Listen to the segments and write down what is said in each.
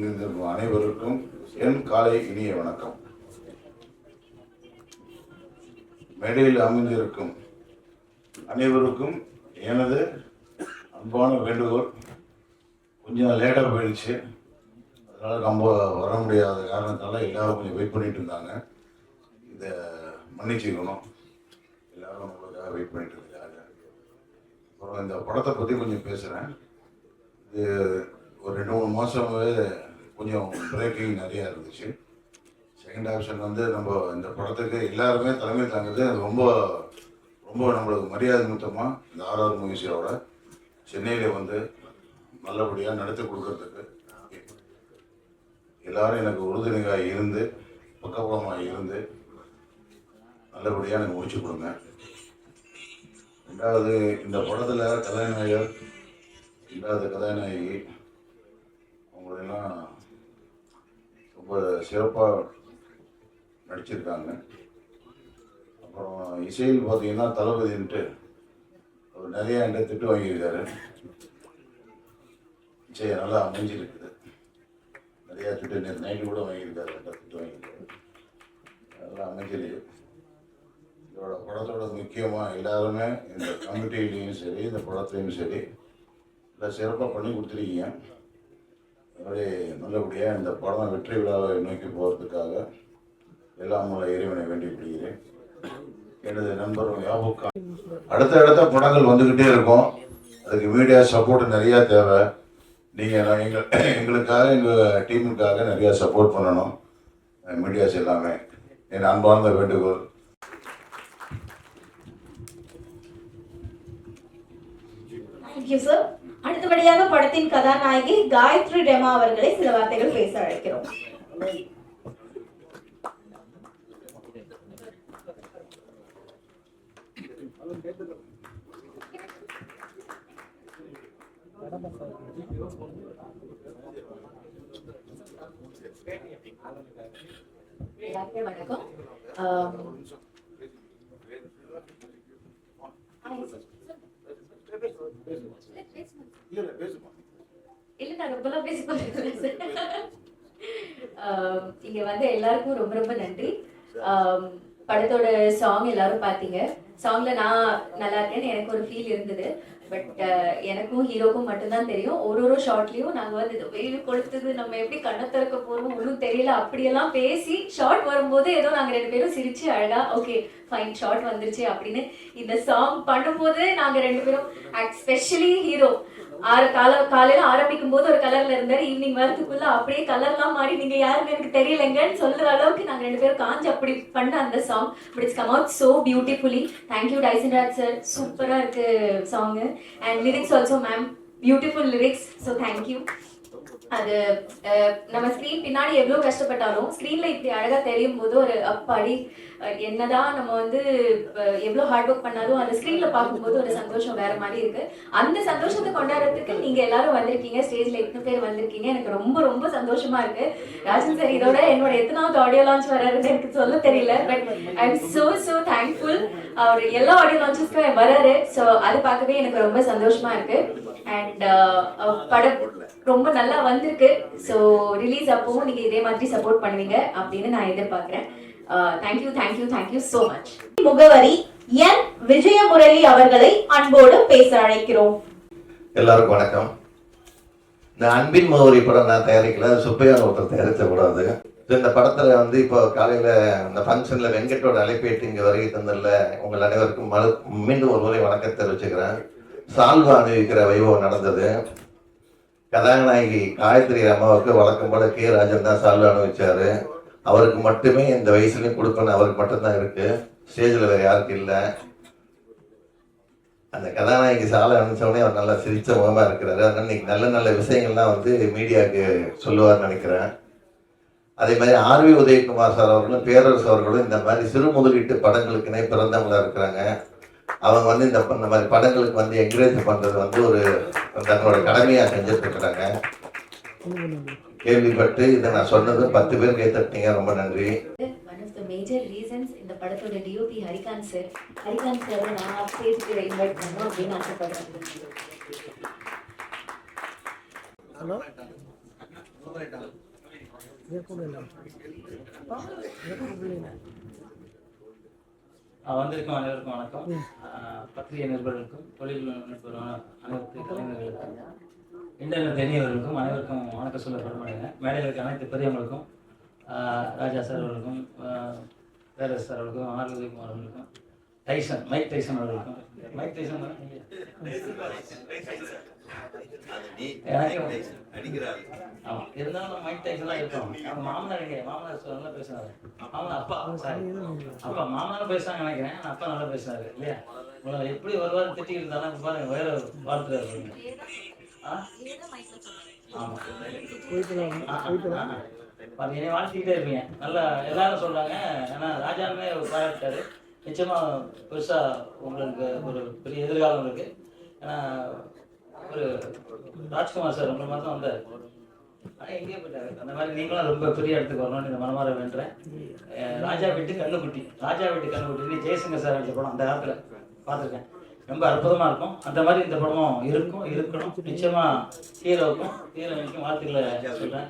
அங்கிருந்திருக்கும் அனைவருக்கும் என் காலை இனிய வணக்கம். மேடையில் அமைந்திருக்கும் அனைவருக்கும் எனது அன்பான வேண்டுகோள். கொஞ்சம் லேட்டாக போயிடுச்சு. அதனால் ரொம்ப வர முடியாத காரணத்தால் எல்லாரும் கொஞ்சம் வெயிட் பண்ணிட்டு இருந்தாங்க. இதை மன்னிச்சுக்கணும். எல்லாரும் உங்களுக்காக வெயிட் பண்ணிட்டு இருக்காங்க. அப்புறம் இந்த படத்தை பற்றி கொஞ்சம் பேசுகிறேன் இது ஒரு ரெண்டு மூணு மாதமாகவே கொஞ்சம் பிரேக்கிங் நிறையா இருந்துச்சு. செகண்ட் ஆப்ஷன் வந்து நம்ம இந்த படத்துக்கு எல்லாருமே தலைமை தாங்குது ரொம்ப ரொம்ப நம்மளுக்கு மரியாதை மொத்தமாக இந்த ஆர்ஆர் மூவிஸோட சென்னையில் வந்து நல்லபடியாக நடத்தி கொடுக்கறதுக்கு எல்லாரும் எனக்கு உறுதுணையாக இருந்து பக்கபலமாக இருந்து நல்லபடியாக எனக்கு முடிச்சு கொடுங்க. ரெண்டாவது இந்த படத்தில் கதாநாயகர் ரெண்டாவது கதாநாயகி அவங்களெல்லாம் ரொம்ப சிறப்பாக நடிச்சிருக்காங்க. அப்புறம் இசையில் பார்த்தீங்கன்னா தளபதின்ட்டு அவர் நிறையா என்கிட்ட திட்டு வாங்கியிருக்காரு. இசையை நல்லா அமைஞ்சிருக்குது. நிறையா திட்டு நேற்று நைட்டு கூட வாங்கியிருக்காரு என்கிட்ட திட்டு வாங்கியிருக்காரு. நல்லா அமைஞ்சிருக்கு இதோட படத்தோட முக்கியமாக எல்லாருமே இந்த கமிட்டிலையும் சரி இந்த படத்துலையும் சரி நல்லா சிறப்பாக பண்ணி கொடுத்துருக்கீங்க. அதனுடைய நல்லபடியாக இந்த படம் வெற்றி விழாவை நோக்கி போகிறதுக்காக எல்லாம் உள்ள இறைவனை வேண்டி பிடிக்கிறேன் எனது நண்பர் யாபுக்கா. அடுத்த அடுத்த படங்கள் வந்துக்கிட்டே இருக்கும். அதுக்கு மீடியா சப்போர்ட் நிறையா தேவை. நீங்கள் நான் எங்கள் எங்களுக்காக எங்கள் டீமுக்காக நிறையா சப்போர்ட் பண்ணணும். மீடியாஸ் எல்லாமே. என் அன்பார்ந்த வேண்டுகோள். தேங்க்யூ சார் அடுத்தபடியாக படத்தின் கதாநாயகி காயத்ரி டெமா அவர்களை சில வார்த்தைகள் பேச அழைக்கிறோம். வணக்கம். ஆம், பேசி இங்க வந்து எல்லாருக்கும் ரொம்ப ரொம்ப நன்றி. படத்தோட சாங் எல்லாரும் பாத்தீங்க. சாங்ல நான் நல்லா இருக்கேன்னு எனக்கு ஒரு ஃபீல் இருந்தது. பட் எனக்கும் ஹீரோக்கும் மட்டும்தான் தெரியும். ஒரு ஒரு ஷார்ட்லயும் நாங்க வந்து இது வெயில் கொடுத்தது நம்ம எப்படி கண்ணை திறக்க போறோம் ஒன்றும் தெரியல. அப்படியெல்லாம் பேசி ஷார்ட் வரும்போது ஏதோ நாங்க ரெண்டு பேரும் சிரிச்சு அழகா ஓகே ஃபைன் ஷார்ட் வந்துருச்சு அப்படின்னு இந்த சாங் பண்ணும்போது நாங்க ரெண்டு பேரும் ஸ்பெஷலி ஹீரோ ஆறு கால காலையில ஆரம்பிக்கும் போது ஒரு கலர்ல இருந்தாரு. ஈவினிங் வரதுக்குள்ள அப்படியே கலர்லாம் மாறி நீங்க யாருன்னு எனக்கு தெரியலங்கன்னு சொல்ற அளவுக்கு நாங்க ரெண்டு பேரும் காஞ்சு அப்படி பண்ண அந்த song but it's come out so beautifully thank you Tyson Raj sir சூப்பரா இருக்கு song and lyrics also ma'am beautiful lyrics so thank you அது நம்ம ஸ்க்ரீன் பின்னாடி எவ்வளோ கஷ்டப்பட்டாலும் ஸ்க்ரீனில் இப்படி அழகா தெரியும் போது ஒரு அப்பாடி என்னதான் நம்ம வந்து எவ்வளவு எவ்வளோ ஹார்ட் ஒர்க் பண்ணாலும் அந்த ஸ்க்ரீனில் பார்க்கும்போது ஒரு சந்தோஷம் வேற மாதிரி இருக்கு. அந்த சந்தோஷத்தை கொண்டாடுறதுக்கு நீங்க எல்லாரும் வந்திருக்கீங்க ஸ்டேஜ்ல எத்தனை பேர் வந்திருக்கீங்க. எனக்கு ரொம்ப ரொம்ப சந்தோஷமா இருக்கு. ராஜன் சார் இதோட என்னோட எத்தனாவது ஆடியோ லான்ச் வராருன்னு எனக்கு சொல்ல தெரியல but I am so so thankful அவர் எல்லா ஆடியோ லான்ச்சஸ்க்கும் வராரு ஸோ அது பார்க்கவே எனக்கு ரொம்ப சந்தோஷமா இருக்கு. அண்ட் படம் ரொம்ப நல்லா வந்திருக்கு. ஸோ ரிலீஸ் அப்பவும் நீங்கள் இதே மாதிரி சப்போர்ட் பண்ணுவீங்க அப்படின்னு நான் எதிர்பார்க்குறேன். Thank you thank you thank you so much முகவரி என் விஜயமுரளி அவர்களை அன்போடு பேச அழைக்கிறோம். எல்லாருக்கும் வணக்கம். இந்த அன்பின் முகவரி படம் நான் தயாரிக்கல. சுப்பையார் ஒருத்தர் தயாரித்த படம் அது. இந்த படத்துல வந்து இப்போ காலையில அந்த ஃபங்க்ஷன்ல வெங்கட்டோட அழைப்பேட்டு இங்க வருகை தந்ததுல உங்கள் அனைவருக்கும் மறு மீண்டும் ஒரு முறை வணக்கத்தை தெரிவிச்சுக்கிறேன். சால்வா அணிவிக்கிற வைபவம் நடந்தது. கதாநாயகி காயத்ரி அம்மாவுக்கு வழக்கம் போல கே. ராஜன் தான் சால்வா அனுபவிச்சாரு அவருக்கு மட்டுமே இந்த வயசுலையும் கொடுக்கணும் அவருக்கு மட்டும்தான் இருக்கு. ஸ்டேஜில் வேற யாருக்கும் இல்லை. அந்த கதாநாயகி சாலை அனுப்பிச்சோடனே அவர் நல்லா சிரிச்ச முகமா இருக்கிறாரு. அதனால இன்னைக்கு நல்ல நல்ல விஷயங்கள்லாம் வந்து மீடியாவுக்கு சொல்லுவார்னு நினைக்கிறேன். அதே மாதிரி ஆர்வி உதயகுமார் சார் அவர்களும் பேரரசு அவர்களும் இந்த மாதிரி சிறு முதலீட்டு படங்களுக்குனே பிறந்தவங்களா இருக்கிறாங்க. அவங்க வந்து இந்த மாதிரி படங்களுக்கு வந்து என்கரேஜ் பண்றது வந்து ஒரு தன்னோட கடமையா செஞ்சுட்டு இருக்கிறாங்க கேள்விப்பட்டு இதை நான் சொன்னது பத்து பேர் கை தட்டினீங்க ரொம்ப நன்றி. மேஜர் ரீசன்ஸ் இந்த படத்தோட DOP Harikanth sir Harikanth sir நான் ஸ்டேஜ்க்கு இன்வைட் பண்ணணும் அப்படின்னு ஆசைப்படுறேன். ஹலோ ஏற்கனவே ஆஹ் வந்திருக்கும் அனைவருக்கும் வணக்கம். பத்திரிகை நிருபர்களுக்கும் தொழில் நிருபர் அனைத்து கலைஞர்களுக்கும் இன்டர்நெட் தெரியவர்களுக்கும் அனைவருக்கும் வணக்கம் சொல்ல பெருமைங்க மேடையில் இருக்க அனைத்து பெரியவங்களுக்கும் ராஜா சார் அவர்களுக்கும் ஆஹ் சார் அவர்களுக்கும் ஆர். அவர்களுக்கும் டைசன் மைக் டைசன் அவர்களுக்கும் மைக் டைசன் ஆமா. இருந்தாலும் மைக் டைசன் தான் இருப்போம் அவங்க மாமனார் மாமனார் நல்லா பேசுனாரு. மாமனார் அப்பா சாரி. அப்பா மாமனார் பேசுறாங்க நினைக்கிறேன். அப்பா நல்லா பேசுனாரு இல்லையா? உங்களை எப்படி வருவாரு திட்டிக்கிட்டு இருந்தாலும் இப்ப பாருங்க வேற ஆ? ஆமா. பாருங்க, வாழ்த்திக்கிட்டே இருப்பீங்க. நல்லா எல்லாரும் சொல்றாங்க. ஏன்னா ராஜாவே பாராட்டாரு நிச்சயமாக பெருசாக உங்களுக்கு ஒரு பெரிய எதிர்காலம் இருக்குது ஏன்னா ஒரு ராஜ்குமார் சார் உங்களை மாதிரி தான் வந்தார். ஆனா எங்கேயோ போயிட்டாரு. அந்த மாதிரி நீங்களும் ரொம்ப பெரிய இடத்துக்கு வரணும்னு இந்த மனமாற வேண்டுறேன். ராஜா வீட்டு கண்ணுக்குட்டி ராஜா வீட்டு கண்ணுக்குட்டி ஜெயசங்கர் சார் நடிச்ச படம் அந்த காலத்தில் பார்த்துருக்கேன். ரொம்ப அற்புதமாக இருக்கும். அந்த மாதிரி இந்த படமும் இருக்கும் இருக்கணும். நிச்சயமாக ஹீரோவுக்கும் ஹீரோயினுக்கும் வாழ்த்துக்களை சொல்கிறேன்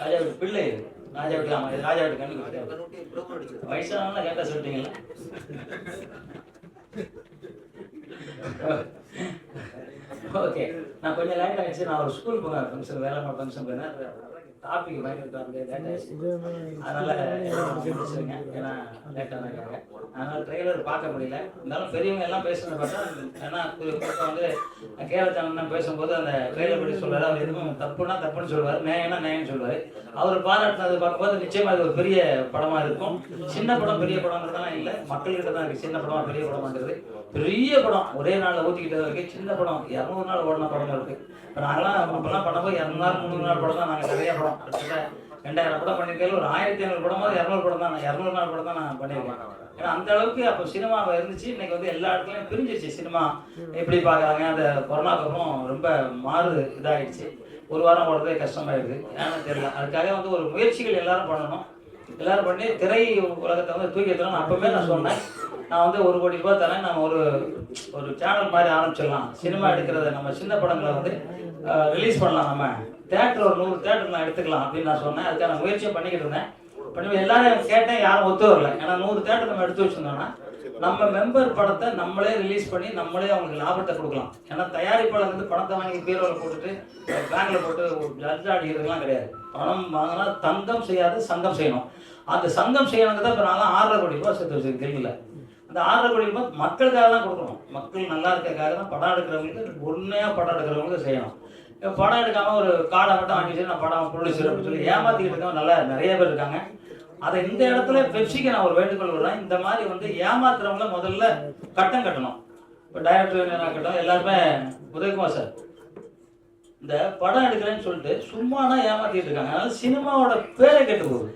ராஜா வீட்டு பிள்ளை. ராஜா வீட்டு ஆமா இது ராஜா வீட்டு கண்ணுக்குட்டி வயசானவங்க கேட்டா சொல்லிட்டீங்களா? ஓகே. நான் கொஞ்சம் லேட் ஆயிடுச்சு நான் ஒரு ஸ்கூல் போனேன் ஃபங்க்ஷன் வேலை ஃபங்க்ஷன் போனேன் டாபிக் பயங்கர லேட் ஆயிடுச்சு அதனால முடிச்சிருங்க ஏன்னா லேட்டாக இருக்காங்க அதனால ட்ரெய்லர் பார்க்க முடியல. இருந்தாலும் பெரியவங்க எல்லாம் பேசுறத பார்த்தா ஏன்னா பக்கம் வந்து கேரளத்தனம் பேசும்போது அந்த ட்ரெய்லர் படி சொல்றாரு. அவர் எதுவும் தப்புனா தப்புன்னு சொல்லுவார். நியாயம்னா நியாயம் சொல்லுவார். அவர் பாராட்டினது பார்க்கும்போது நிச்சயமா அது ஒரு பெரிய படமா இருக்கும். சின்ன படம் பெரிய படம்ன்றதெல்லாம் இல்லை. மக்கள்கிட்ட தான் இருக்கு. சின்ன படமா பெரிய படமான்றது பெரிய படம். ஒரே நாளில் ஊத்திக்கிட்டது இருக்கு சின்ன படம். இரநூறு நாள் ஓடின படம் இருக்கு இப்போ நாங்களாம் அப்பெல்லாம் பண்ணும்போது இரநூறு நாள் முந்நூறு நாள் படம் தான் நாங்கள் நிறைய படம் கிட்டத்தட்ட ரெண்டாயிரம் படம் பண்ணியிருக்கேன். ஒரு ஆயிரத்தி ஐநூறு படமாவது இரநூறு படம் தான் நான் இரநூறு நாள் படம் தான் நான் பண்ணியிருக்கேன். ஏன்னா அந்த அளவுக்கு அப்போ சினிமா இருந்துச்சு. இன்னைக்கு வந்து எல்லா இடத்துலையும் பிரிஞ்சிருச்சு சினிமா எப்படி பார்க்குறாங்க அந்த கொரோனாக்கு அப்புறம் ரொம்ப மாறு இதாகிடுச்சு ஒரு வாரம் ஓடுறதே கஷ்டமாயிடுது. ஏன்னு தெரியல. அதுக்காக வந்து ஒரு முயற்சிகள் எல்லாரும் பண்ணணும். எல்லாரும் பண்ணி திரை உலகத்தை வந்து தூக்கி எடுத்துணும் அப்பவுமே நான் சொன்னேன். நான் வந்து ஒரு கோடி ரூபாய் தரேன் நம்ம ஒரு ஒரு சேனல் மாதிரி ஆரம்பிச்சிடலாம். சினிமா எடுக்கிறத நம்ம சின்ன படங்களை வந்து ரிலீஸ் பண்ணலாம் நம்ம. தேட்டர் ஒரு நூறு தேட்டர் நான் எடுத்துக்கலாம் அப்படின்னு நான் சொன்னேன். அதுக்கான முயற்சியும் பண்ணிக்கிட்டு இருந்தேன். பண்ணி எல்லாரும் கேட்டேன் யாரும் ஒத்து வரல. ஏன்னா நூறு தேட்டர் நம்ம எடுத்து வச்சிருந்தோம்னா நம்ம மெம்பர் படத்தை நம்மளே ரிலீஸ் பண்ணி நம்மளே அவங்களுக்கு லாபத்தை கொடுக்கலாம். ஏன்னா தயாரிப்பாளர் வந்து பணத்தை வாங்கி பீரோவில் போட்டுட்டு பேங்க்ல போட்டு ஜட்ஜ் அடிக்கிறதுலாம் கிடையாது. பணம் வாங்கினா தங்கம் செய்யாது சங்கம் செய்யணும். அந்த சங்கம் செய்யணுங்கிறத இப்போ நான் ஆறரை கோடி ரூபாய் சேர்த்து வச்சிருக்கேன் தெரியல அந்த ஆறரை கோடி ரூபாய் மக்களுக்காக தான் கொடுக்கணும். மக்கள் நல்லா இருக்கிறதுக்காக தான் படம் எடுக்கிறவங்களுக்கு உண்மையாக படம் எடுக்கிறவங்களுக்கு செய்யணும். இப்போ படம் எடுக்காம ஒரு காடை மட்டும் வாங்கி வச்சு நான் படம் ப்ரொடியூசர் அப்படின்னு சொல்லி ஏமாத்திக்கிட்டு இருக்கவங்க நல்லா நிறைய பேர் இருக்காங்க. அதை இந்த இடத்துல பெப்சிக்கு நான் ஒரு வேண்டுகோள் விடுறேன். இந்த மாதிரி வந்து ஏமாத்துறவங்கள முதல்ல கட்டம் கட்டணும். இப்போ டைரக்டர் கட்டணும் எல்லாருமே உதயகுமார் சார் இந்த படம் எடுக்கிறேன்னு சொல்லிட்டு சும்மானா ஏமாத்திட்டு இருக்காங்க. அதனால சினிமாவோட பேரை கெட்டு போகுது.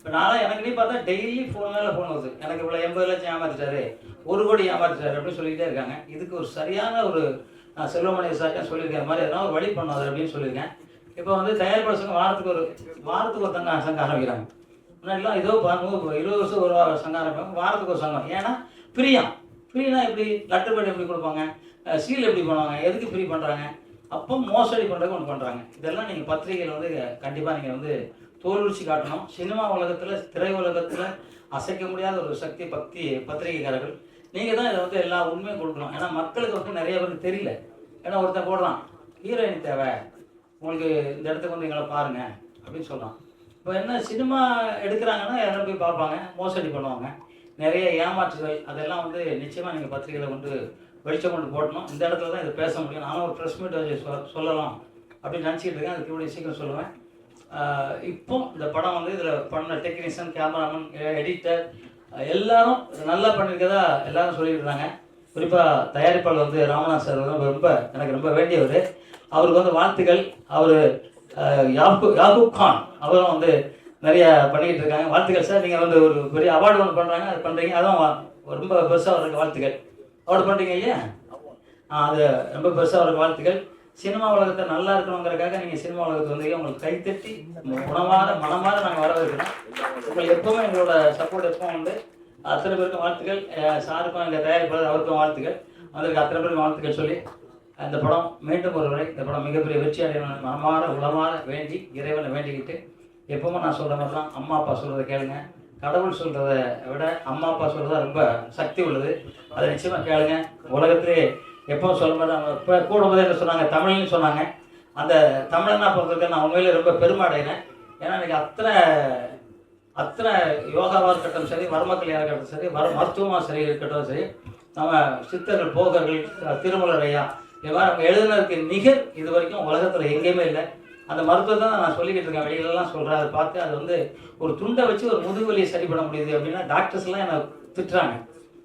இப்போ நானும் எனக்கு நீ பார்த்தா டெய்லி ஃபோன் மேலே ஃபோன் வருது. எனக்கு இவ்வளோ எண்பது லட்சம் ஏமாத்திட்டாரு. ஒரு கோடி ஏமாத்திட்டாரு அப்படின்னு சொல்லிக்கிட்டே இருக்காங்க. இதுக்கு ஒரு சரியான ஒரு நான் செல்வமணி சார்ட்ட சொல்லியிருக்கேன் மாதிரி எதனா ஒரு வழி பண்ணாது அப்படின்னு சொல்லியிருக்கேன். இப்போ வந்து தயாரிப்பாளர் சங்கம் வாரத்துக்கு ஒரு வாரத்துக்கு ஒரு தங்க சங்கம் ஆரம்பிக்கிறாங்க. முன்னாடிலாம் ஏதோ நூறு இருபது வருஷம் ஒரு சங்கம் ஆரம்பிப்பாங்க. வாரத்துக்கு ஒரு சங்கம். ஏன்னா பிரியம் ஃப்ரீனா எப்படி? லெட்டர் பேட் எப்படி கொடுப்பாங்க? சீல் எப்படி பண்ணுவாங்க? எதுக்கு ஃப்ரீ பண்ணுறாங்க அப்போ மோசடி பண்ணுறதுக்கு ஒன்று பண்ணுறாங்க இதெல்லாம் நீங்கள் பத்திரிகையில் வந்து கண்டிப்பாக நீங்கள் வந்து தோல்விச்சு காட்டணும். சினிமா உலகத்தில் திரை உலகத்தில் அசைக்க முடியாத ஒரு சக்தி பக்தி பத்திரிகைக்காரர்கள். நீங்கள் தான் இதை வந்து எல்லா உண்மையும் கொடுக்கணும். ஏன்னா மக்களுக்கு வந்து நிறைய பேருக்கு தெரியல. ஏன்னா ஒருத்தன் போடுறான் ஹீரோயின் தேவை. உங்களுக்கு இந்த இடத்துக்கு வந்து எங்களை பாருங்கள் அப்படின்னு சொல்கிறான் இப்போ என்ன சினிமா எடுக்கிறாங்கன்னா யாரும் போய் பார்ப்பாங்க மோசடி பண்ணுவாங்க. நிறைய ஏமாற்றுகள் அதெல்லாம் வந்து நிச்சயமாக நீங்கள் பத்திரிகையில் கொண்டு வெளிச்சம் கொண்டு போடணும் இந்த இடத்துல தான் இதை பேச முடியும். நானும் ஒரு ப்ரெஸ் மீட் வச்சு சொ- சொல்லலாம் அப்படின்னு நினச்சிக்கிட்டு இருக்கேன். அதுக்கு இவ்வளோ சீக்கிரம் சொல்லுவேன். இப்போ இந்த படம் வந்து இதில் பண்ண டெக்னீஷியன் கேமராமேன் எடிட்டர் எல்லாரும் நல்லா பண்ணியிருக்கதா எல்லாரும் சொல்லியிருந்தாங்க. குறிப்பாக தயாரிப்பாளர் வந்து ராமநாத் சார் வந்து ரொம்ப எனக்கு ரொம்ப வேண்டியவர். அவருக்கு வந்து வாழ்த்துக்கள். அவர் யாபு யாபூப் கான் அவரும் வந்து நிறைய பண்ணிக்கிட்டு இருக்காங்க. வாழ்த்துக்கள் சார். நீங்கள் வந்து ஒரு பெரிய அவார்டு ஒன்று பண்ணுறாங்க அது பண்ணுறீங்க அதான் ரொம்ப பெருசாக அவருக்கு வாழ்த்துக்கள். அவார்டு பண்ணுறீங்க இல்லையா? ஆ அது ரொம்ப பெருசாக அவருக்கு வாழ்த்துக்கள். சினிமா உலகத்தை நல்லா இருக்கணுங்கிறக்காக நீங்கள் சினிமா உலகத்துக்கு வந்து உங்களுக்கு கைத்தட்டி உணவாத மனமாத நாங்கள் வரவேற்கிறோம். உங்களுக்கு எப்பவுமே எங்களோட சப்போர்ட் எப்பவும் உண்டு. அத்தனை பேருக்கும் வாழ்த்துக்கள். சாருக்கும் எங்கள் தயாரிப்பாளர் அவருக்கும் வாழ்த்துக்கள். அதற்கு அத்தனை பேருக்கும் வாழ்த்துக்கள் சொல்லி அந்த படம் மீண்டும் ஒரு இந்த படம் மிகப்பெரிய வெற்றி அடையணும் மனமாற உளமாற வேண்டி இறைவனை வேண்டிக்கிட்டு எப்பவுமே நான் சொல்கிற மாதிரி தான் அம்மா அப்பா சொல்கிறத கேளுங்க. கடவுள் சொல்கிறத விட அம்மா அப்பா சொல்கிறதா ரொம்ப சக்தி உள்ளது. அதை நிச்சயமாக கேளுங்க. உலகத்திலே எப்போ சொல்ல மாதிரி அவங்க இப்போ கூட என்ன சொன்னாங்க? தமிழ்னு சொன்னாங்க. அந்த தமிழனா பொறுத்தவரைக்கும் நான் உண்மையிலே ரொம்ப பெருமை ஏன்னா இன்றைக்கி அத்தனை அத்தனை யோகாவாக இருக்கட்டும் சரி வரமக்கலையாக இருக்கட்டும் சரி வர மருத்துவமாக சரி இருக்கட்டும் சரி நம்ம சித்தர்கள் போகர்கள் திருமலர் ஐயா மாதிரி நம்ம எழுதுனதுக்கு நிகர் இது வரைக்கும் உலகத்தில் எங்கேயுமே இல்லை. அந்த மருத்துவத்தை தான் நான் சொல்லிக்கிட்டு இருக்கேன். வெளியிலலாம் சொல்கிறேன் அதை பார்த்து அது வந்து ஒரு துண்டை வச்சு ஒரு முதுகுவலியை சரி பண்ண முடியுது அப்படின்னா டாக்டர்ஸ்லாம் என்னை திட்டுறாங்க.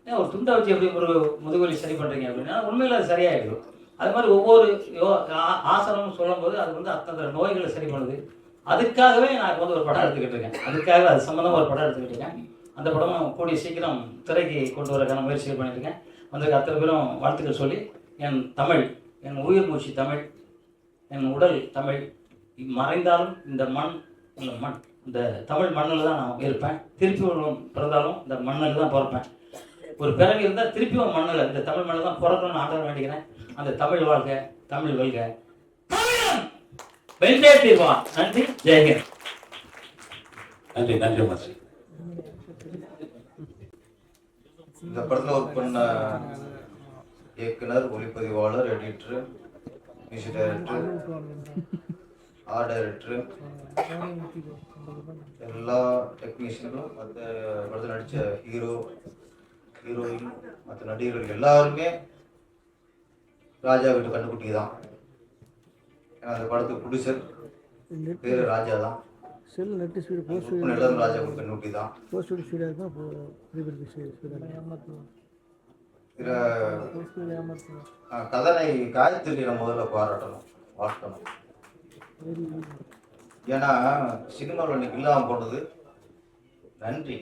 ஏன் ஒரு துண்டை வச்சு எப்படி ஒரு முதுகுவலி சரி பண்ணுறீங்க அப்படின்னா உண்மையில் அது சரியாயிடும். அது மாதிரி ஒவ்வொரு யோ ஆ- ஆசனமும் சொல்லும்போது அது வந்து அத்தனை நோய்களை சரி பண்ணுது. அதுக்காகவே நான் இப்போ வந்து ஒரு படம் எடுத்துக்கிட்டு இருக்கேன். அதுக்காக அது சம்மந்தமாக ஒரு படம் எடுத்துக்கிட்டு இருக்கேன். அந்த படமும் கூடிய சீக்கிரம் திரைக்கு கொண்டு வரக்கான முயற்சிகள் பண்ணியிருக்கேன் வந்திருக்க அத்தனை பேரும் வாழ்த்துக்கள் சொல்லி என் தமிழ் என் உயிர் மூச்சு தமிழ் என் உடல் தமிழ் மறைந்தாலும் இந்த மண் இந்த மண் இந்த தமிழ் மண்ணில் தான் நான் இருப்பேன். திருப்பி பிறந்தாலும் இந்த மண்ணில் தான் பிறப்பேன். ஒரு பிறகு இருந்தால் திருப்பியும் மண்ணில் இந்த தமிழ் மண்ணில் தான் பிறக்கணும்னு ஆண்டவன் வேண்டிக்கிறேன். அந்த தமிழ் வாழ்க தமிழ் வெல்க. தமிழன்! வென்றே தீர்வான் நன்றி ஜெயஹிந்த் நன்றி நன்றி மச்சி இந்த படத்தில் ஒர்க் பண்ண இயக்குனர் ஒளிப்பதிவாளர் editor music director art director எல்லா டெக்னீஷியனும் மற்ற படத்தில் நடித்த ஹீரோ ஹீரோயின் மற்ற நடிகர்கள் எல்லாருமே ராஜா வீட்டு கண்டுக்குட்டி தான். ஏன்னா அந்த படத்துக்கு ப்ரொடியூசர் பேர் ராஜா தான். செல் நெட்டு ஸ்பீடு போஸ்ட் எல்லாரும் ராஜா வீட்டு கண்டுக்குட்டி தான். போஸ்ட் ஸ்பீடாக இருக்கும் கதனை காயத்ரி நம்ம முதல்ல பாராட்டணும் வாழ்த்தணும். ஏன்னா சினிமாவில் இன்னைக்கு இல்லாமல் போனது நன்றி.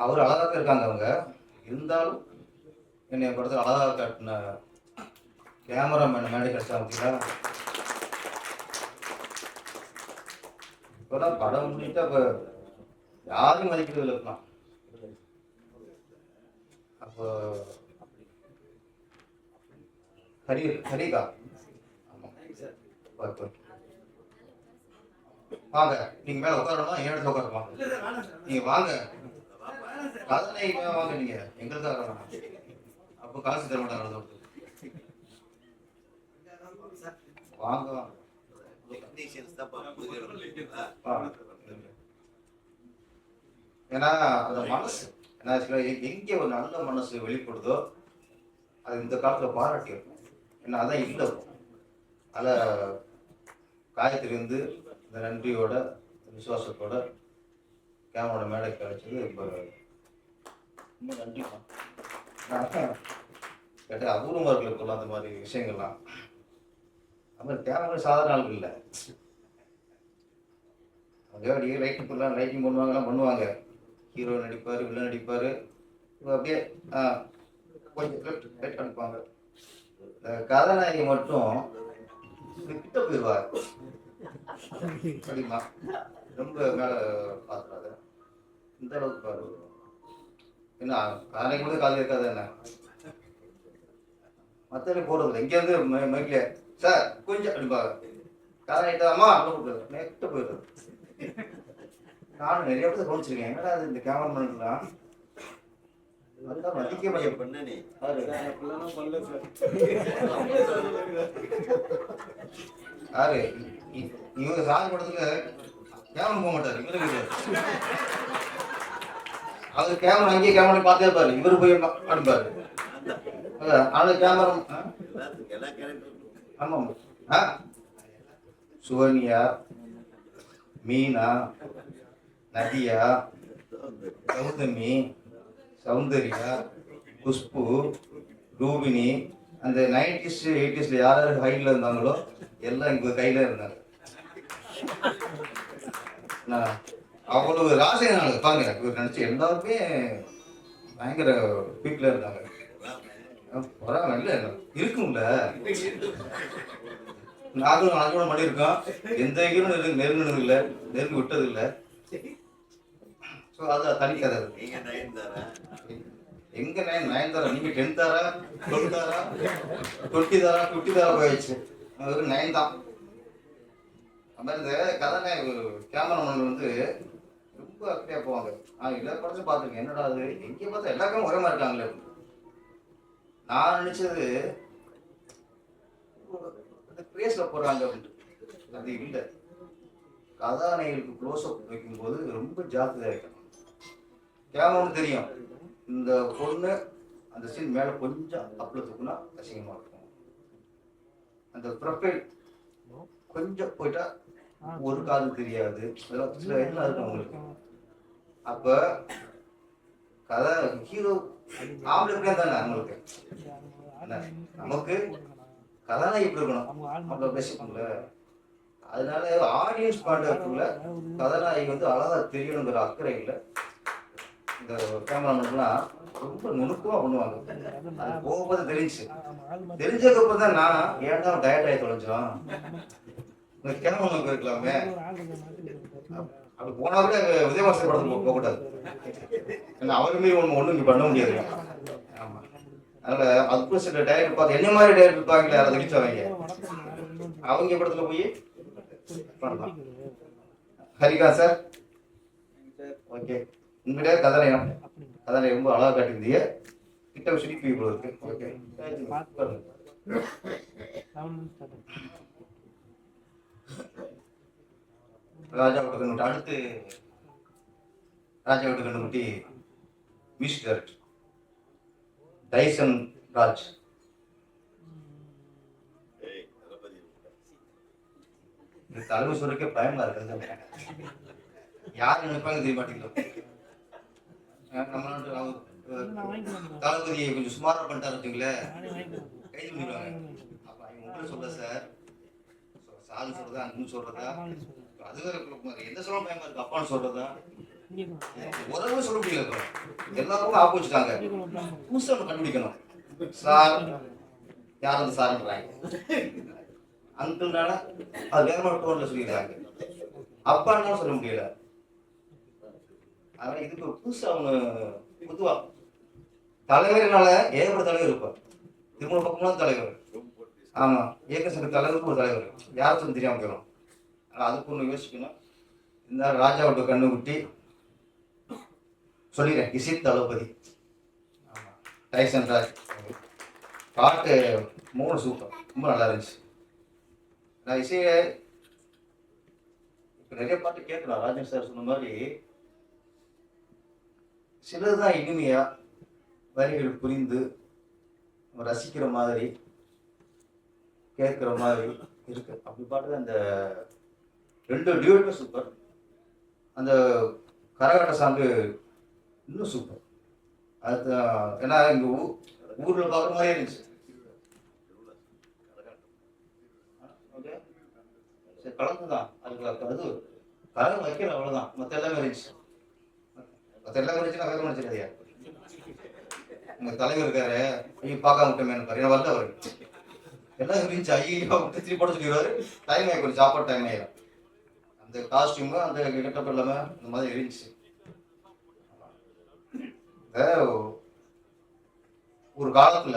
அவர் அழகாக இருக்காங்க அவங்க. இருந்தாலும் என்னை படத்தில் அழகாக காட்டின கேமராமேன் மேடை கிடைச்சா பார்த்தீங்களா இப்போதான் படம் முடிட்டு அப்போ யாரும் மதிக்கிறது இல்லை இப்பலாம். அப்போ ஹரி ஹரிகா. வாங்க. நீங்க மேல உட்காரணுமா என் இடத்துல உட்காரணுமா நீங்க வாங்க. கதனை மேல வாங்க நீங்க எங்களுக்கு வரணும் அப்போ காசு தர மாட்டாங்க வாங்க வாங்க ஏன்னா அந்த மனசு ஏன்னா actually எங்கே ஒரு நல்ல மனசு வெளிப்படுதோ? அது இந்த காலத்தில் பாராட்டி இருக்கும் ஏன்னா அதான் இல்லை அதில் காயத்ரி வந்து இந்த நன்றியோட விசுவாசத்தோட கேமரோட மேடை கிடைச்சது இப்போ ரொம்ப கேட்டால் அபூர்வமாக இருக்கு இப்போல்லாம் அந்த மாதிரி விஷயங்கள்லாம். அது மாதிரி சாதாரண ஆளுக்கு இல்லை. அவங்க அப்படியே ரைட்டிங் பண்ணலாம் ரைட்டிங் பண்ணுவாங்கலாம் பண்ணுவாங்க. ஹீரோ நடிப்பார் வில்லன் நடிப்பார். இப்போ அப்படியே ஆ, கொஞ்சம் ரைட் அனுப்பாங்க கதாநாயகி மட்டும் கிட்ட போயிடுவார். சரிம்மா ரொம்ப மேலே பார்த்துறாங்க இந்த அளவுக்கு பாரு. என்ன கதாநாயகி மட்டும் காலையில் இருக்காது என்ன? மற்றவங்க போடுறதில்ல இங்கேருந்து மைக்கில் சார் கொஞ்சம் அப்படிப்பாங்க கதாநாயகிட்ட அம்மா அப்படின்னு கூப்பிடுறது நெக்ஸ்ட் போயிடுறது நானும் நிறைய பேர் கவனிச்சிருக்கேன். என்னடா அது இந்த கேமராமேன்லாம் அதுதான் மதிக்க மையம் யாரு இ- இவங்க சாமி படத்துல கேமரா போக மாட்டாரு. இவரு வீடு கேமரா அங்கேயே கேமரா பார்த்தே பாரு இவரு போய் அனுப்பாரு அந்த கேமரா ஆமாம் ஆ? சுவனியா மீனா? நதியா? கௌதமி சௌந்தர்யா? குஷ்பு ரூபினி? அந்த நைன்டிஸ் எயிட்டிஸ்ல யார் யார் ஹைட்ல இருந்தாங்களோ எல்லாம் இங்க கையில இருந்தாங்க. அவ்வளவு ராசிய நாள் பாருங்க இவர் நினைச்சு எல்லாருமே பயங்கர பீக்ல இருந்தாங்க. பரவாயில்ல இல்ல இருக்கும்ல. நாங்களும் நாங்களும் பண்ணியிருக்கோம் எந்த ஹீரோ நெருங்க நெருங்கினது இல்லை நெருங்கி விட்டது இல்லை ஸோ அது தனிக்கதை அது. எங்க நயன்? நயன் தரா நீங்க டென் தாரா டுவெல் தாரா டுவெண்ட்டி தாரா ஃபிஃப்டி தாரா போயிடுச்சு ஒரு நயன் தான் அது மாதிரி இந்த கதை கேமராமேன் வந்து ரொம்ப அப்படியே போவாங்க நான் எல்லா படத்தையும் பார்த்துருக்கேன் என்னடா அது எங்கே பார்த்தா எல்லாருக்கும் ஒரே மாதிரி இருக்காங்களே. நான் நினைச்சது அந்த கிரேஸில் போடுறாங்க அப்படின்ட்டு. அது இல்லை. கதாநாயகர்களுக்கு க்ளோஸ் அப் வைக்கும்போது ரொம்ப ஜாக்கிரதையாக இருக்கணும் கேமரான்னு தெரியும். இந்த பொண்ணு அந்த சீன் மேல கொஞ்சம் அப்பில் தூக்குனா அசிங்கமாக இருக்கும். அந்த ப்ரொஃபைல் கொஞ்சம் போயிட்டா ஒரு காது தெரியாது. சில இதெல்லாம் இருக்கும் அவங்களுக்கு. அப்ப கதை ஹீரோ ஆம்பளை தானே அவங்களுக்கு நமக்கு கதாநாயகி எப்படி இருக்கணும்? அவ்வளோ பேசிக்கோங்கள அதனால ஆடியன்ஸ் பாயிண்ட் கதாநாயகி வந்து அழகா தெரியணுங்கிற அக்கறை இல்லை இந்த கேமராமேன்லாம் ரொம்ப நுணுக்கமா பண்ணுவாங்க. அது போகும்போது தெரிஞ்சு தெரிஞ்சுச்சு. தெரிஞ்சதுக்கு அப்புறம் தான் நான் ஏன்டா டயட் ஆகி தொலைஞ்சோம் இந்த கேமராமேன் இருக்கலாமே அப்படி போனா கூட விஜயவாசல் படத்துக்கு போக கூடாது ஏன்னா அவருமே ஒன்று ஒன்றும் இங்கே பண்ண முடியாது. ஆமா. அதனால அதுக்குள்ள சில டயட் பார்த்து என்ன மாதிரி டயட் இருப்பாங்களே அதை தெரிஞ்சவங்க அவங்க. படத்துல போய் பண்ணலாம். ஹரிகா சார்? ஓகே. உங்ககிட்ட கதாலயம் கதாலயம் ரொம்ப அழகா காட்டியிருந்தீங்க. கிட்ட சிரிப்பு இவ்வளவு இருக்கு. ஓகே. ராஜா விட்டு அடுத்து ராஜா விட்டு கண்டுபிட்டி மியூசிக் டைரக்டர் டைசன் ராஜ். இந்த தலைமை சொல்றதுக்கே பயமா இருக்குது யார் நினைப்பாங்க தெரிய மாட்டேங்குது. நம்ம நாட்டு அவங்க தளபதியை கொஞ்சம் சுமாரா பண்ணிட்டாரு வச்சுங்களேன் கைது பண்ணிடுவாங்க. அப்ப உங்களை சொல்ல சார். சாரு சொல்றதா அன்பு சொல்றதா? அது வேற குழப்பமா எந்த சொல்ல பயமா இருக்கு? அப்பான்னு சொல்றதா? உறவு சொல்ல முடியல இப்போ. எல்லாருக்கும் ஆப்பு வச்சுட்டாங்க புதுசா ஒண்ணு கண்டுபிடிக்கணும். சார் யார் அந்த சார்ன்றாங்க. அங்கிள்னால அது மாதிரி டோன்ல சொல்லிடுறாங்க அப்பான்னு சொல்ல முடியல? அதனால இதுக்கு புதுசா ஒண்ணு புதுவா. தலைவர்னால ஏகப்பட்ட தலைவர் இருப்பார். திருமண பக்கம்லாம் தலைவர். ஆமா இயக்க சங்க தலைவருக்கு ஒரு தலைவர். யாருக்கும் தெரியாம போயிடும். அதனால அதுக்கு ஒன்று யோசிக்கணும். இந்த ராஜாவோட கண்ணு குட்டி சொல்லிடுறேன் இசை தளபதி. டைசன் ராஜ். பாட்டு மூணு சூப்பர் ரொம்ப நல்லா இருந்துச்சு. நான் இசையை இப்போ நிறைய பாட்டு கேட்கலாம் ராஜன் சார் சொன்ன மாதிரி சிலதுதான் இனிமையா வரிகள் புரிந்து ரசிக்கிற மாதிரி கேட்குற மாதிரி இருக்கு. அப்படி பாட்டு அந்த ரெண்டு டியூட்டுமே சூப்பர். அந்த கரகாட்ட சாங்கு இன்னும் சூப்பர். அது ஏன்னா எங்கள் ஊ- ஊரில் பார்க்குற மாதிரியே இருந்துச்சு. சரி கலந்துதான். அதுக்கு அது கலந்து வைக்கல அவ்வளோதான் மற்ற எல்லாமே இருந்துச்சு. மற்ற எல்லாமே இருந்துச்சுன்னா நான் வேற உங்க தலைவர் இருக்காரு. ஐயோ பார்க்காம விட்டோமே பாரு என்ன வரல அவரு. எல்லாம் இருந்துச்சு. ஐயோ விட்டு திருப்பி போட சொல்லிடுவாரு. டைம் ஆகி கொஞ்சம் சாப்பாடு டைம் ஆயிடும் அந்த காஸ்டியூமு அந்த கெட்டப் எல்லாமே இந்த மாதிரி இருந்துச்சு. ஒரு காலத்துல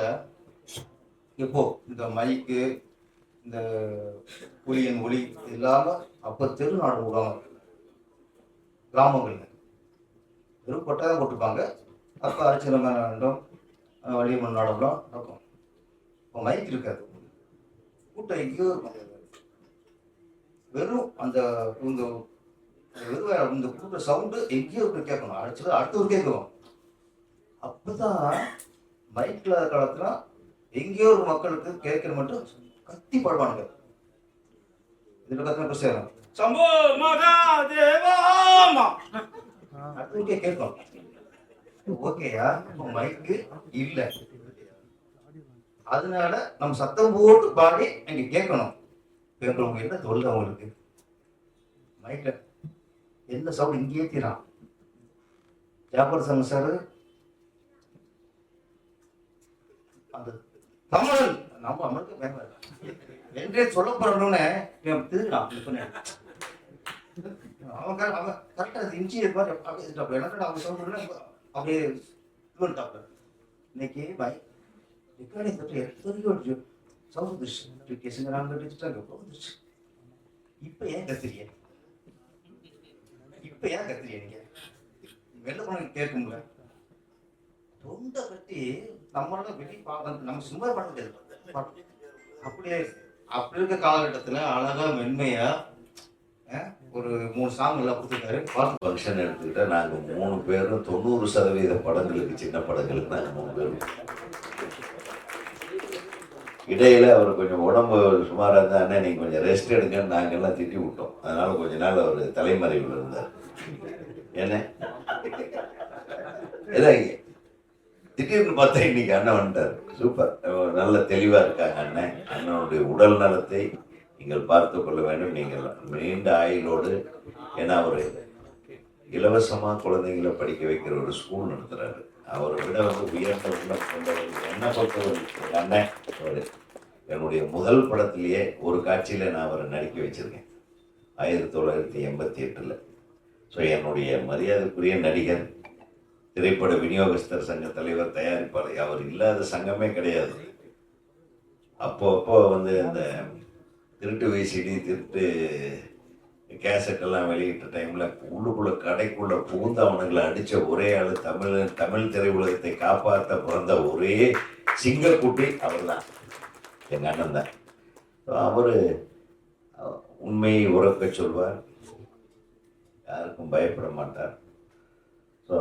எப்போ இந்த மைக்கு இந்த புலியின் ஒளி இல்லாமல் இல்லாம அப்ப தெரு நாடகம் விடுவாங்க கிராமங்கள்ல. வெறும் கொட்டாயம் போட்டுப்பாங்க அப்ப அரிச்சன நாடகம் வள்ளியம்மன் நாடகம் நடக்கும். இப்போ மைக் இருக்காது. கூட்டம் எங்கேயோ இருக்கும். வெறும் அந்த இந்த வெறும் இந்த கொடுக்குற சவுண்டு எங்கேயோ ஒரு கேட்கணும். அடிச்சது அடுத்த ஒரு கேட்கும் அப்பதான் மைக்ல காலத்துல எங்கேயோ ஒரு மக்களுக்கு கேட்கிற மட்டும் கத்தி பாடுவானுங்க. இதுல கத்தின பிரச்சனை சம்போ மகாதேவாமா அடுத்தவருக்கே கேட்கும் ஓகேயா மைக்கு இல்லை. அதனால நம்ம சத்தம் போட்டு பாடி நீங்க கேட்கணும். இப்ப என்ன தொழில் அவங்களுக்கு மைக்கில் எந்த சவுண்ட் இங்கேயே தீரான் ஜாபர் சங்க சார் அந்த தமிழ் நம்ம அமலுக்கு மேல என்றே சொல்ல போறோம்னு திருடான் அவன் அவன் கரெக்டாக இஞ்சி மாதிரி அப்படியே எனக்கு அவங்க சொல்ல அப்படியே இது பண்ணிட்டாப்புல இன்னைக்கு பாய் ரெக்கார்டிங் தட்டு சவுத் சவுண்ட் கேசுங்கிறாங்க டிஜிட்டல் போகுது இப்போ ஏன் கத்திரிய இப்போ ஏன் கத்திரிய நீங்க வெளில போன கேட்கும்ல தொண்டை கட்டி நம்மளோட வெளி பார்க்க நம்ம சும்மா பண்ண முடியாது அப்படியே அப்படி இருக்க காலகட்டத்தில் அழகா மென்மையா ஒரு மூணு சாங் எல்லாம் கொடுத்துருக்காரு ஃபங்க்ஷன் எடுத்துக்கிட்டா நாங்கள் மூணு பேரும் தொண்ணூறு சதவீத படங்களுக்கு சின்ன படங்களுக்கு நாங்கள் மூணு பேரும் இடையில் அவர் கொஞ்சம் உடம்பு சுமாராக இருந்தா அண்ணே நீங்க கொஞ்சம் ரெஸ்ட் எடுங்கன்னு நாங்கள்லாம் திட்டி விட்டோம். அதனால் கொஞ்ச நாள் அவர் தலைமறைவில் இருந்தார். என்ன? இல்லை திடீர்னு பார்த்தா இன்னைக்கு அண்ணன் வந்துட்டார். சூப்பர் நல்ல தெளிவாக இருக்காங்க அண்ணன் அண்ணனுடைய உடல் நலத்தை நீங்கள் பார்த்து கொள்ள வேண்டும். நீங்கள் நீண்ட ஆயுளோடு ஏன்னா அவர் இலவசமாக குழந்தைங்களை படிக்க வைக்கிற ஒரு ஸ்கூல் நடத்துகிறாரு அவரை விட வந்து உயர்ந்த உள்ளம் கொண்டவர் என்ன பொறுத்தவர் அண்ணன் அவர். என்னுடைய முதல் படத்திலேயே ஒரு காட்சியில் நான் அவரை நடிக்க வச்சிருக்கேன். ஆயிரத்தி தொள்ளாயிரத்தி எண்பத்தி எட்டில். ஸோ என்னுடைய மரியாதைக்குரிய நடிகர் திரைப்பட விநியோகஸ்தர் சங்க தலைவர் தயாரிப்பாளர் அவர் இல்லாத சங்கமே கிடையாது. அப்போ அப்போ வந்து அந்த திருட்டு விசிடி திருட்டு கேசட் எல்லாம் வெளியிட்ட டைம்ல உள்ளுக்குள்ள கடைக்குள்ள புகுந்து அவனுங்களை அடிச்ச ஒரே ஆளு தமிழ் தமிழ் திரையுலகத்தை காப்பாற்ற பிறந்த ஒரே சிங்கக்குட்டி அவர் தான் எங்கள் அண்ணன் தான். அவர் உண்மையை உறக்க சொல்வார். யாருக்கும் பயப்பட மாட்டார். ஸோ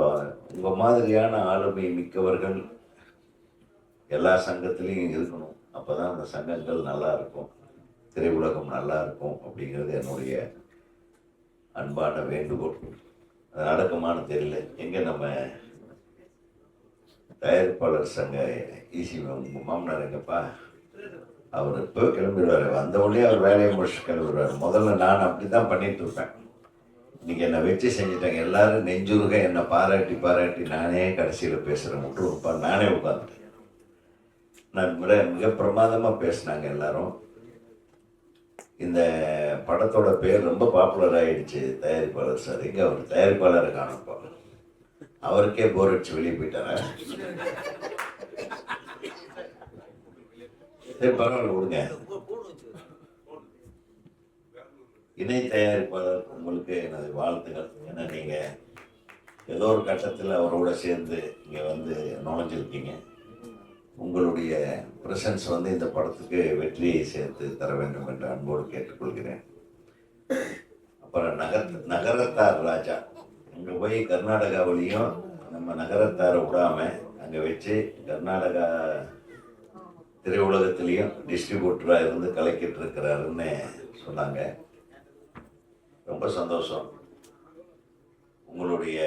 உங்கள் மாதிரியான ஆளுமை மிக்கவர்கள் எல்லா சங்கத்திலையும் இருக்கணும். அப்போ தான் அந்த சங்கங்கள் நல்லா இருக்கும். திரையுலகம் நல்லா இருக்கும் அப்படிங்கிறது என்னுடைய அன்பான வேண்டுகோள். அது நடக்குமான்னு தெரியல. எங்கே நம்ம தயாரிப்பாளர் சங்க ஈசி மாமனார் எங்கப்பா? அவர் இப்போ கிளம்பிடுவார். வந்த உடனே அவர் வேலையை முடிச்சு கிளம்பிடுவார். முதல்ல நான் அப்படி தான் பண்ணிட்டு இருப்பேன். இன்றைக்கி என்னை வச்சு செஞ்சுட்டாங்க எல்லாரும். நெஞ்சுருக என்னை பாராட்டி பாராட்டி நானே கடைசியில் பேசுகிறேன் விட்டு நானே உட்காந்துட்டேன் நான் மிக மிக பிரமாதமாக பேசினாங்க எல்லாரும். இந்த படத்தோட பேர் ரொம்ப பாப்புலர் ஆயிடுச்சு. தயாரிப்பாளர் சார். இங்கே அவர்? தயாரிப்பாளரை காணப்போ அவருக்கே போர் அடிச்சு வெளியே போயிட்டாரா? சரி பரவாயில்ல விடுங்க. இணை தயாரிப்பாளர் உங்களுக்கு எனது வாழ்த்துக்கள். ஏன்னா நீங்கள் ஏதோ ஒரு கட்டத்தில் அவரோட சேர்ந்து இங்கே வந்து நுழைஞ்சிருக்கீங்க. உங்களுடைய ப்ரெசன்ஸ் வந்து இந்த படத்துக்கு வெற்றியை சேர்த்து தர வேண்டும் என்று அன்போடு கேட்டுக்கொள்கிறேன். அப்புறம் நகர் நகரத்தார் ராஜா. அங்கே போய் கர்நாடகாவிலையும் நம்ம நகரத்தாரை விடாமல் அங்கே வச்சு கர்நாடகா திரையுலகத்திலையும் டிஸ்ட்ரிபியூட்டராக இருந்து கலக்கிட்டு இருக்கிறாருன்னு சொன்னாங்க. ரொம்ப சந்தோஷம். உங்களுடைய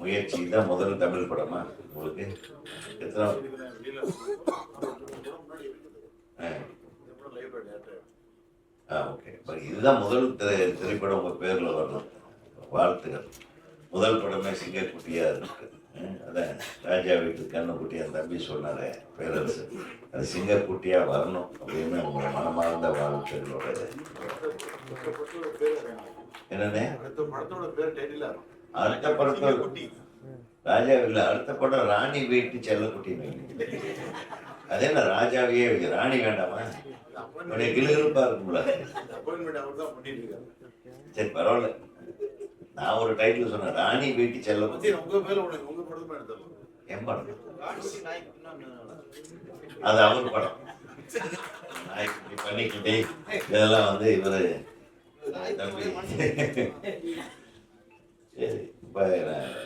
முயற்சி தான் முதல் தமிழ் படமா உங்களுக்கு? எத்தனை ஓகே இதுதான் முதல் திரை திரைப்படம் உங்கள் பேரில் வரணும். வாழ்த்துக்கள். முதல் படமே சிங்கக்குட்டியா இருக்கு. அதான். ராஜா வீட்டு கண்ணுக்குட்டி அந்த தம்பி சொன்னாரே பேரரசு. அது சிங்கக்குட்டியா வரணும் அப்படின்னு உங்களை மனமார்ந்த வாழ்த்துக்களோட. என்னண்ணே? அடுத்த படத்தோட பேர் டைட்டில் அடுத்த படத்தோட ராஜா இல்ல அடுத்த படம் ராணி வீட்டு செல்லக்குட்டின்னு. அது என்ன ராஜாவையே ராணி வேண்டாமா? உடைய கிளுகிழுப்பா இருக்கும்ல சரி பரவாயில்ல. நான் ஒரு டைட்டில் சொன்னேன் ராணி வீட்டு செல்லக்குட்டி. உங்க பேர்ல உனக்கு உங்க படத்துல எடுத்துடலாம் என் படம். அது அவர் படம். பன்னிக்குட்டி இதெல்லாம் வந்து இவரு சரி. இப்போ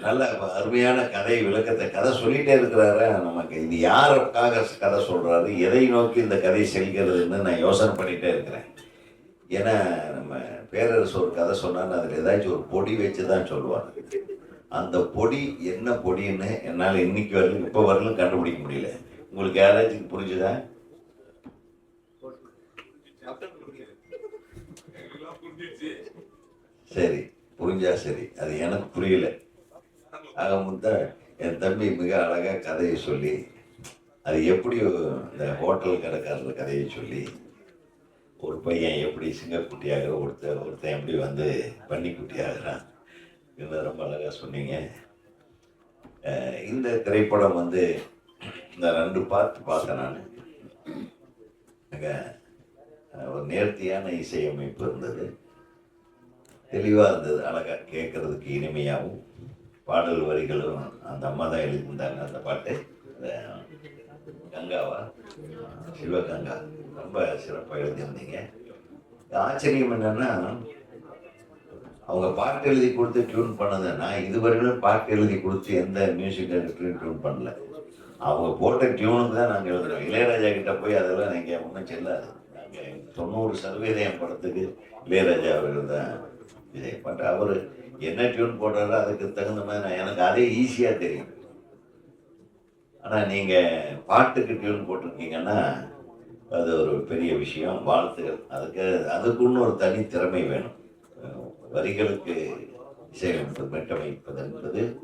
நல்ல அருமையான கதை விளக்கத்தை கதை சொல்லிகிட்டே இருக்கிறாரு. நமக்கு இது யாருக்காக கதை சொல்கிறாரு எதை நோக்கி இந்த கதை செல்கிறதுன்னு நான் யோசனை பண்ணிகிட்டே இருக்கிறேன். ஏன்னா நம்ம பேரரசு ஒரு கதை சொன்னால் அதில் ஏதாச்சும் ஒரு பொடி வச்சு தான் சொல்லுவாங்க. அந்த பொடி என்ன பொடின்னு என்னால் இன்னைக்கு வரலும் இப்போ வரலும் கண்டுபிடிக்க முடியல. உங்களுக்கு யாராச்சும் புரிஞ்சுதா? சரி. புரிஞ்சா சரி. அது எனக்கு புரியல. ஆக மொத்தம் என் தம்பி மிக அழகாக கதையை சொல்லி அது எப்படி இந்த ஹோட்டல் கடைக்காரர் கதையை சொல்லி ஒரு பையன் எப்படி சிங்கக்குட்டியாக ஒருத்தன் ஒருத்தன் எப்படி வந்து பன்னிக்குட்டி ஆகிறான் இதெல்லாம் ரொம்ப அழகாக சொன்னீங்க. இந்த திரைப்படம் வந்து இந்த ரெண்டு பார்த்து பார்த்தேன் நான். அங்கே ஒரு நேர்த்தியான இசையமைப்பு இருந்தது. தெளிவாக இருந்தது அழகாக கேட்கறதுக்கு இனிமையாகவும் பாடல் வரிகளும் அந்த அம்மா தான் எழுதியிருந்தாங்க அந்த பாட்டு. கங்காவா? சிவகங்கா. ரொம்ப சிறப்பாக எழுதியிருந்தீங்க. ஆச்சரியம் என்னன்னா அவங்க பாட்டு எழுதி கொடுத்து டியூன் பண்ணதை நான் இதுவரையிலும் பாட்டு எழுதி கொடுத்து எந்த மியூசிக் டைரக்டரும் டியூன் பண்ணல. அவங்க போட்ட டியூனுக்கு தான் நாங்கள் எழுதுறோம். இளையராஜா கிட்ட போய் அதெல்லாம் நீங்கள் ஒன்றும் செல்லாது. நாங்கள் தொண்ணூறு சதவீதம் என் படத்துக்கு இளையராஜா அவர்கள் தான் இதை பட் அவர் என்ன டியூன் போடுறாரோ அதுக்கு தகுந்த மாதிரி நான் எனக்கு அதே ஈஸியாக தெரியும். ஆனால் நீங்கள் பாட்டுக்கு டியூன் போட்டிருக்கீங்கன்னா அது ஒரு பெரிய விஷயம் வாழ்த்துகள் அதுக்கு அதுக்குன்னு ஒரு தனி திறமை வேணும். வரிகளுக்கு இசையமைப்பு மெட்டமைப்பது என்பது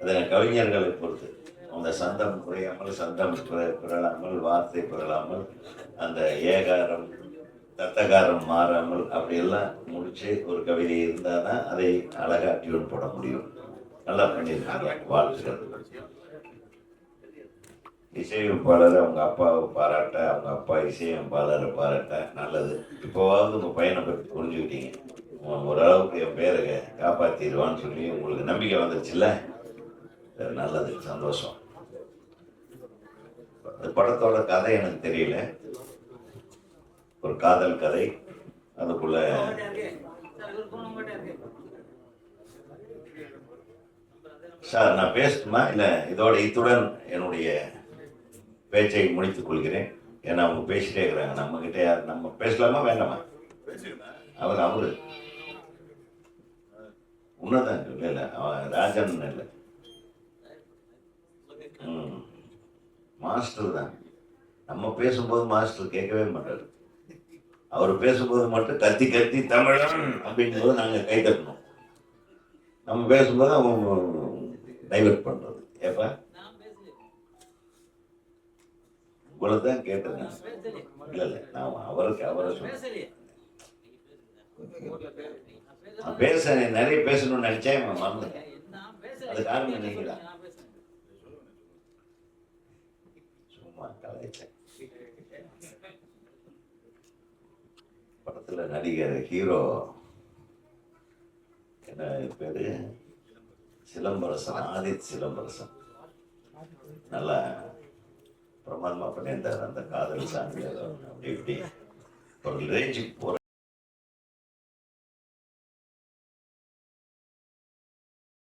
அதை கவிஞர்களை பொறுத்து. அந்த சந்தம் குறையாமல் சந்தம் பிற- வார்த்தை பிறழாமல் அந்த ஏகாரம் தத்தகாரம் மாறாமல் அப்படியெல்லாம் முடிச்சு ஒரு கவிதை இருந்தால் தான் அதை அழகாக டியூன் போட முடியும். நல்லா பண்ணியிருக்காங்க வாழ்த்துக்கள். இசையமைப்பாளர் அவங்க அப்பாவை பாராட்ட அவங்க அப்பா இசையமைப்பாளரை பாராட்ட நல்லது. இப்போவாவது உங்கள் பையனை பற்றி புரிஞ்சுக்கிட்டீங்க. ஓரளவுக்கு என் பேரை காப்பாற்றிடுவான்னு சொல்லி உங்களுக்கு நம்பிக்கை வந்துருச்சுல்ல? நல்லது சந்தோஷம். அந்த படத்தோட கதை எனக்கு தெரியல. ஒரு காதல் கதை. அதுக்குள்ள சார் நான் பேசணுமா இல்லை இதோட இத்துடன் என்னுடைய பேச்சை முடித்துக் கொள்கிறேன். ஏன்னா அவங்க பேசிட்டே இருக்கிறாங்க. நம்ம கிட்ட யார் நம்ம பேசலாமா வேண்டாமா? அவர் அவரு. உன்னதான் இல்லை இல்லை அவன் ராஜன் இல்லை. மாஸ்டர் தான். நம்ம பேசும்போது மாஸ்டர் கேட்கவே மாட்டார். அவர் பேசும்போது மட்டும் கத்தி கத்தி தமிழன் அப்படிங்கும்போது நாங்கள் கை தட்டணும் நம்ம பேசும்போது அவங்க டைவெர்ட் பண்ணுறது ஏப்பா? உங்களை தான் கேட்டேன் இல்லை இல்லை நான் அவருக்கு அவரை சொன்னேன். நான் பேச நிறைய பேசணும்னு நினைச்சேன் நான் மறந்துட்டேன். அது காரணம் நீங்க சும்மா கலாய்ச்சேன். படத்தில் நடிகர் ஹீரோ. என்ன பேர்? சிலம்பரசன் ஆதித் சிலம்பரசன். நல்லா பிரமாதமா பண்ணியிருந்தார் அந்த காதல் சாமி அப்படி இப்படி ஒரு ரேஞ்சுக்கு போகிற